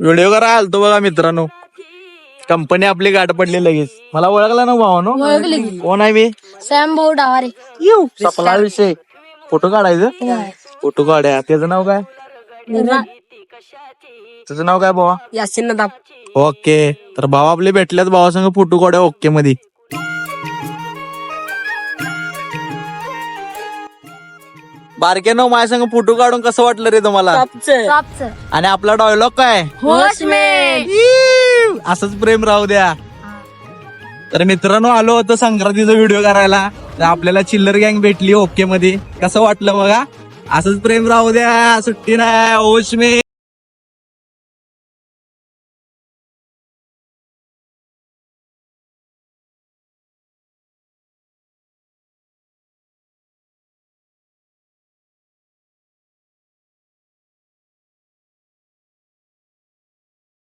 Video करा आलतो बघा मित्रांनो. कंपनी आपली गाठ पडली लगेच. मला ओळखला ना भावानो? कोण आहे मी? सॅम भाऊ डावारे येऊ. सपला विषय. फोटो काढायचं? फोटो काढ्या. त्याचं नाव काय? तुझं नाव काय भावा? यासिन ओके. तर भाव आपले भेटल्यात. भावासंग फोटो काढ्या ओके मध्ये. बारके नाव माझ्या संग फोटो काढून कसं वाटलं रे तुम्हाला? टॉपचं आणि आपला डायलॉग काय? इव, असंच प्रेम राहू द्या. तर मित्रांनो आलो होतो संक्रांतीचा व्हिडिओ करायला. तर आपल्याला चिल्लर गँग भेटली ओके मध्ये. कसं वाटलं बघा? असंच प्रेम राहू द्या. सुट्टी नाही. ओश मे